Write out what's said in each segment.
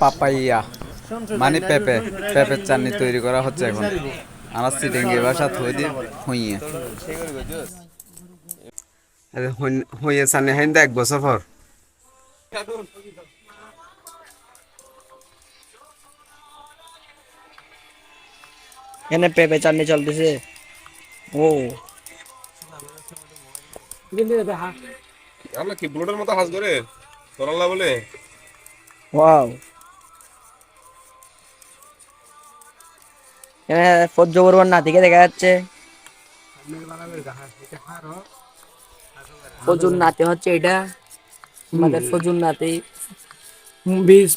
Papaya মানে পেঁপে পেঁপের চাটনি তৈরি করা হচ্ছে এখন। আমার সিটেঙ্গি ভাষা থই দিয়ে হইয়ে। হইয়ে সানি হাইন দেখ বছর পর। এখানে পেঁপে চাটনি চলতেছে। ও। আমরা কি ব্লুটের মতো হাস করে তরল্লা বলে। ওয়াও। এখানে ফজ্জ বর্মন নাতিকে দেখা যাচ্ছে। ফজুর নাতি হচ্ছে এটা। আমাদের ফজুর নাতি।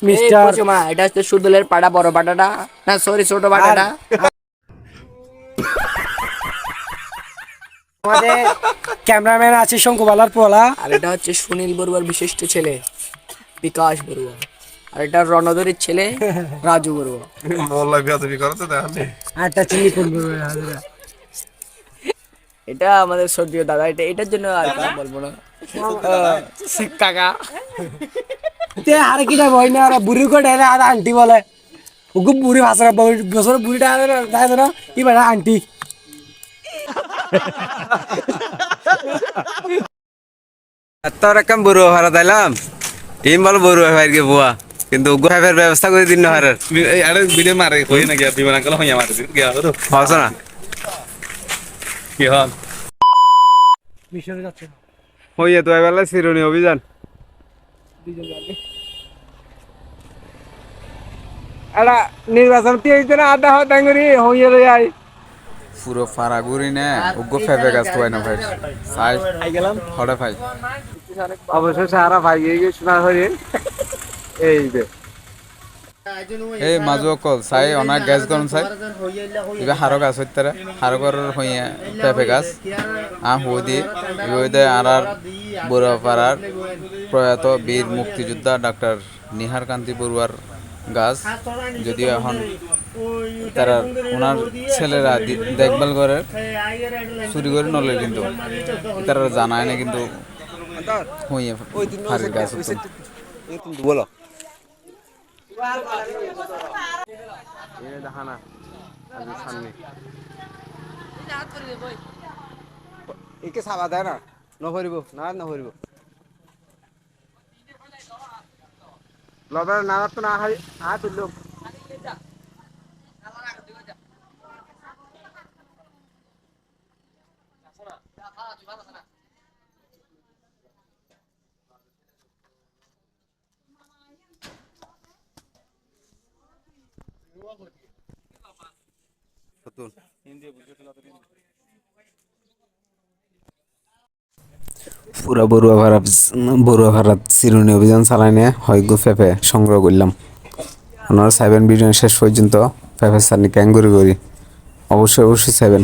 মিস্টার মা এটা হচ্ছে সুদলের পাড়া বড় পাটাটা না সরি ছোট পাটাটা আমাদের ক্যামেরাম্যান আছে শঙ্কুবালার পোলা। আর এটা হচ্ছে সুনীল বড়ুয়ার বিশিষ্ট ছেলে বিকাশ বড়ুয়া আর এটা রণধরের ছেলে রাজু বড়ুয়া। মোল্লা বিয়া তুমি করো তো দেখেন আটটা চিনি করব এটা আমাদের সর্দীয় দাদা এটা এটার জন্য আর বলব না। কাকা। তে আর কিটা ভয় না আর বুড়ি আন্টি বলে। ওকে বুড়ি ভাষা বছর বুড়িটা তাই না? কি বেড়া আন্টি। তোর একদম বড়ুয়া ভাড়া তাইলাম টিম বল বড়ুয়া ভাইকে বুয়া। কিন্তু গুহাফের ব্যবস্থা করে দিন হারের আরে। ভিডিও মারে কই না গিয়া বিমান আঙ্কেল হইয়া মারে গিয়া তো। হস না। কি হল? মিশরে যাচ্ছে হইয়ে তো এবেলা শিরোনি অভিযান। এটা নির্বাচন কি হয়েছে না আড্ডা হওয়া ডাঙ্গুরি হইয়ে লই আই পুরো ফারাগুড়ি নে উগ্র পেঁপে গাছ তো না ভাই। সাই হরে ভাই। অবশ্যই সারা ভাই গিয়ে শোনা হয়ে এই যে। এই মাজু অকল চাই অনাক গাছ গরম চাই। ইবা হারো গাছ হইতারে হারো গরের হইয়া পেঁপে গাছ আ হু দি ইবইদে আরার বুড়াপাড়ার প্রয়াত বীর মুক্তিযোদ্ধা ডাক্তার নিহার কান্তি বড়ুয়ার গাছ। যদিও এখন তারা ওনার ছেলেরা দেখভাল করে চুরি করে নলে কিন্তু তারা জানায় না কিন্তু হইয়া ফারির গাছ বলো দেখানা সামনে। একে সাবা দেয় না, নভরিব না নভরিব। লবের না তো না, হাই আ তুললো। পুরা বড়ুয়া ভাড়া বড়ুয়া ভাড়া চিরুনি অভিযান চালাই নিয়ে হয়গু ফেফে সংগ্রহ করলাম। ওনারা সাইবেন ভিডিও শেষ পর্যন্ত ফেফে পেঁপে সারনি ক্যাঙ্গুরি করি। অবশ্যই অবশ্যই সাইবেন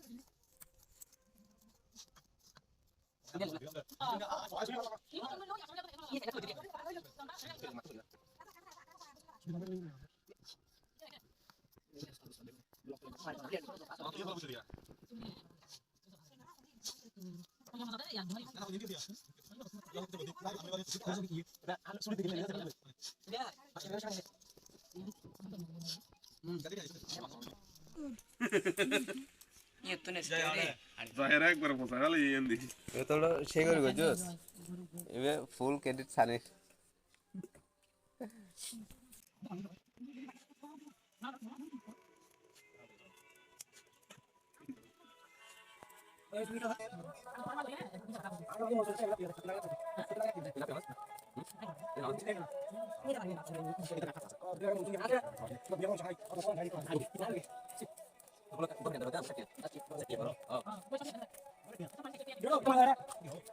你们你们留点电。嗯，嗯，嗯，嗯，嗯，嗯，嗯，嗯，嗯，嗯，嗯，একবার পোষা গেল ইয়েন দি তোর সেই করে গজুস এবে ফুল ক্রেডিট সানি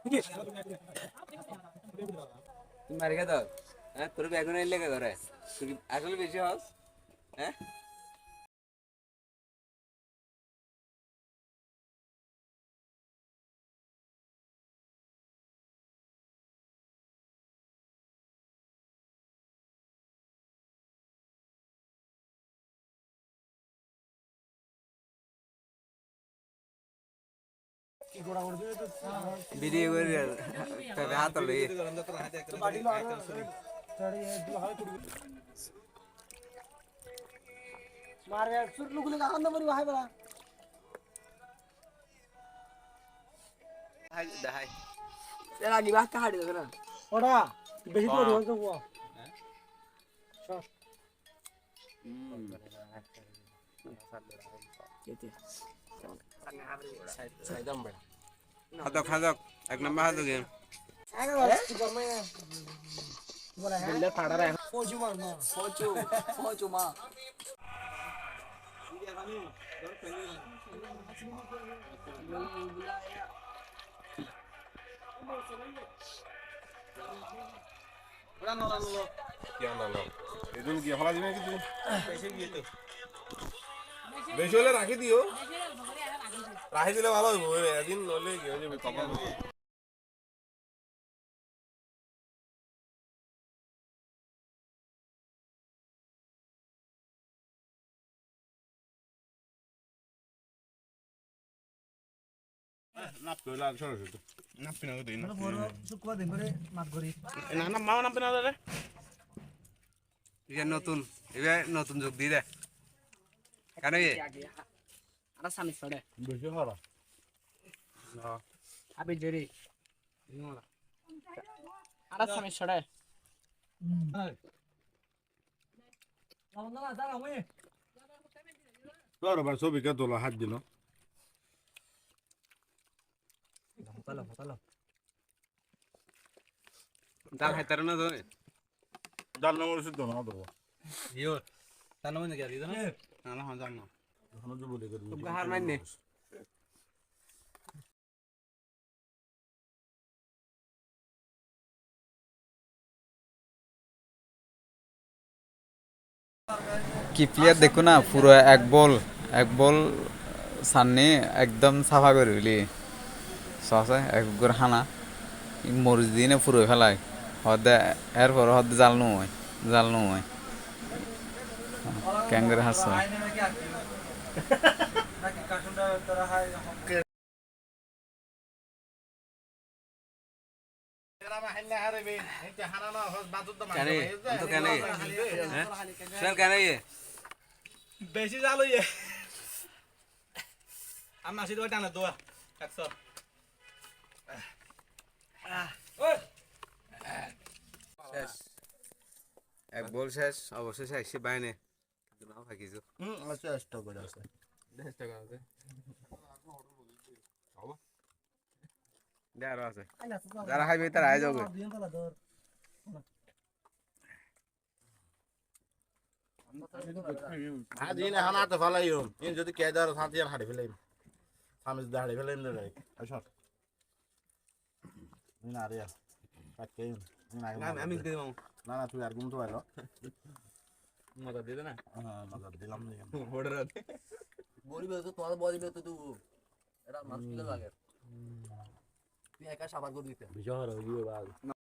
তুমি মারি খা দাও হ্যাঁ তোর বেগুন এলে কে ধরে। তুই আসলে বেশি হস? হ্যাঁ? ভিডিও করে তবে হাত লই মারে সুর লুকুলে কাকান না মরি হাই বলা দেখাই এর আগে বাক্কা হাড়ি দেবে না ওটা বেশি তো রোজ তো ও কেতে খাদক খাদক এক নম্বর হাত গেম আগে বল কি করমে বলা হ্যাঁ বললে ফাড়া রে পৌঁছু মার না পচু পচু মা বেশি হলে রাখি দিও। রাখি দিলে ভালো হইব একদিন নলে কি হয়ে যাবে না না পিনা দিই না শুক্রবার দিন করে মাত করি ছবি কে তোলা? হাত দিল। ডাল খাইতার না তো ডাল নম্বর শুদ্ধ না তো ইয়ো তার নাম কি দিছ না না না। জান না এখন যে বলে করবি তোমরা হার মাননি কি প্লেয়ার দেখো না পুরো এক বল এক বল সামনে একদম সাফা করে দিলি। সসে এক করে হানা। মরিচ দিনে পুরো ফেলায়। হদে এরপর হদে জাল নয় জাল নয় ক্যাঙ্গের হাস। হ্যাঁ? ইয়ে? বেশি জাল হইয়ে। আমি আসি টানা দোয়া। একশো। শেষ। এক বল শেষ অবশ্যই শেষ বাইনে। নাও থাকিছো হুম আছে চেষ্টা করে আছে। আরও আছে। যারা খাইবে তারা আই যাবে। দিন পালা ধর। আদিন এখন ইন যদি কে দার সাথে আর হাড়ি ফেলাইম। সামনে যদি হাড়ি ফেলাইম রে রাই আসর না রে কাটকে না আমি না না তুই আর গুম তো মজা দিতে না? হ্যাঁ মজা দিলাম না হোড়ে রাতে বলিবে তো তোমার বলিবে তো তুই এটা মানুষ লাগে। তুই একা সাবার করে দিতে। বিজয় হলো